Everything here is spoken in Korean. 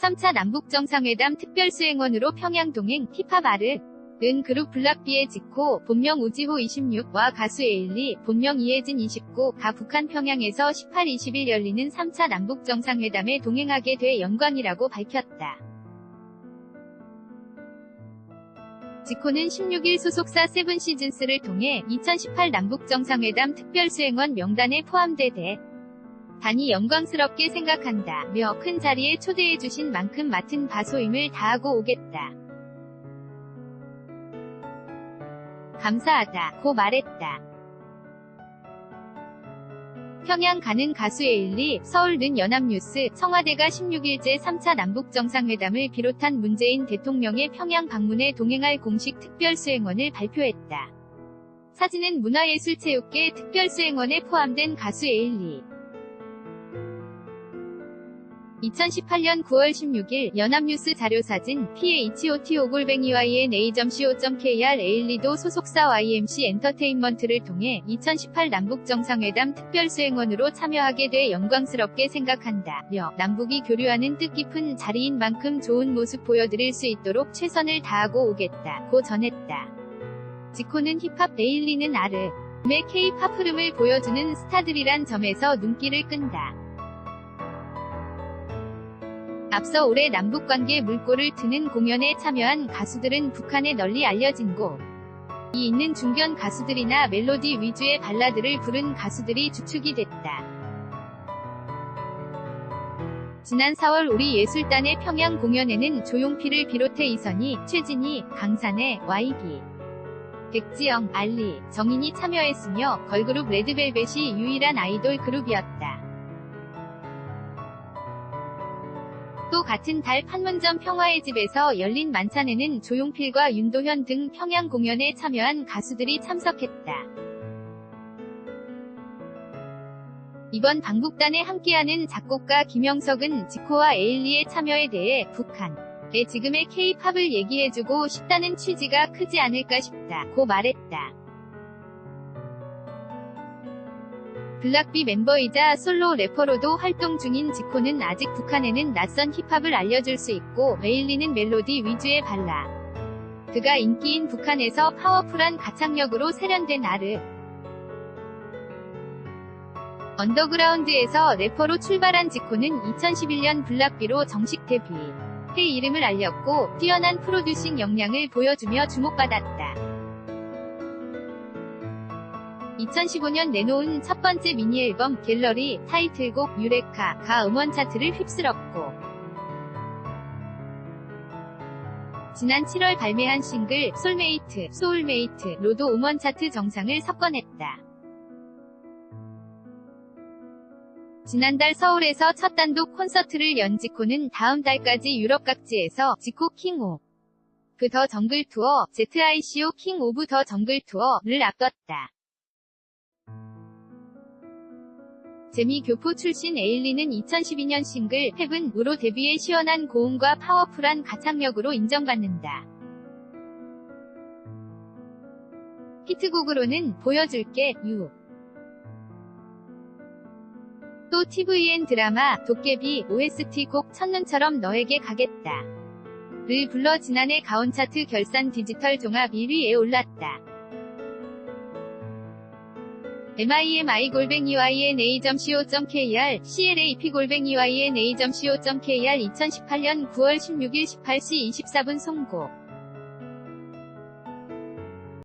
3차 남북정상회담 특별수행원으로 평양 동행 힙합 아르 은 그룹 블락비의 지코 본명 우지호 26와 가수 에일리 본명 이혜진 29가 북한 평양에서 18, 20일 열리는 3차 남북정상회담에 동행하게 돼 영광이라고 밝혔다. 지코는 16일 소속사 세븐시즌스를 통해 2018 남북정상회담 특별수행원 명단에 포함되되 단이 영광스럽게 생각한다 며 큰 자리에 초대해주신 만큼 맡은 바소임을 다하고 오겠다. 감사하다 고 말했다. 평양 가는 가수 에일리, 서울는 연합뉴스, 청와대가 16일째 3차 남북정상회담을 비롯한 문재인 대통령의 평양 방문에 동행할 공식 특별수행원을 발표했다. 사진은 문화예술체육계 특별수행원에 포함된 가수 에일리. 2018년 9월 16일 연합뉴스 자료사진 PHOTO골뱅이YNA.co.kr 에일리도 소속사 YMC 엔터테인먼트를 통해 2018 남북정상회담 특별수행원으로 참여하게 돼 영광스럽게 생각한다 며 남북이 교류하는 뜻깊은 자리인 만큼 좋은 모습 보여드릴 수 있도록 최선을 다하고 오겠다 고 전했다. 지코는 힙합 에일리는 아르 의 K-팝 흐름을 보여주는 스타들이란 점에서 눈길을 끈다. 앞서 올해 남북관계 물꼬를 트는 공연에 참여한 가수들은 북한에 널리 알려진 곳. 이 있는 중견 가수들이나 멜로디 위주의 발라드를 부른 가수들이 주축이 됐다. 지난 4월 우리 예술단의 평양 공연에는 조용필을 비롯해 이선희, 최진희, 강산의, YB, 백지영, 알리, 정인이 참여했으며 걸그룹 레드벨벳이 유일한 아이돌 그룹이었다. 또 같은 달 판문점 평화의 집에서 열린 만찬에는 조용필과 윤도현 등 평양 공연에 참여한 가수들이 참석했다. 이번 방북단에 함께하는 작곡가 김영석은 지코와 에일리의 참여에 대해 북한의 지금의 K-팝을 얘기해주고 싶다는 취지가 크지 않을까 싶다고 말했다. 블락비 멤버이자 솔로 래퍼로도 활동 중인 지코는 아직 북한에는 낯선 힙합을 알려줄 수 있고 에일리는 멜로디 위주의 발라. 그가 인기인 북한에서 파워풀한 가창력으로 세련된 아르. 언더그라운드에서 래퍼로 출발한 지코는 2011년 블락비로 정식 데뷔. 해 이름을 알렸고 뛰어난 프로듀싱 역량을 보여주며 주목받았다. 2015년 내놓은 첫 번째 미니 앨범 갤러리 타이틀곡 유레카가 음원 차트를 휩쓸었고 지난 7월 발매한 싱글 솔메이트, 소울메이트로도 음원 차트 정상을 석권했다. 지난달 서울에서 첫 단독 콘서트를 연 지코는 다음 달까지 유럽 각지에서 지코 킹오 그 더 정글 투어, ZICO 킹 오브 더 정글 투어를 앞뒀다. 재미 교포 출신 에일리는 2012년 싱글 헤븐 으로 데뷔해 시원한 고음과 파워풀한 가창력으로 인정받는다. 히트곡으로는 보여줄게 유. 또 TVN 드라마 도깨비 OST 곡 첫눈처럼 너에게 가겠다. 를 불러 지난해 가온 차트 결산 디지털 종합 1위에 올랐다. mimi-ynA.co.kr, clap-ynA.co.kr 2018년 9월 16일 18시 24분 송고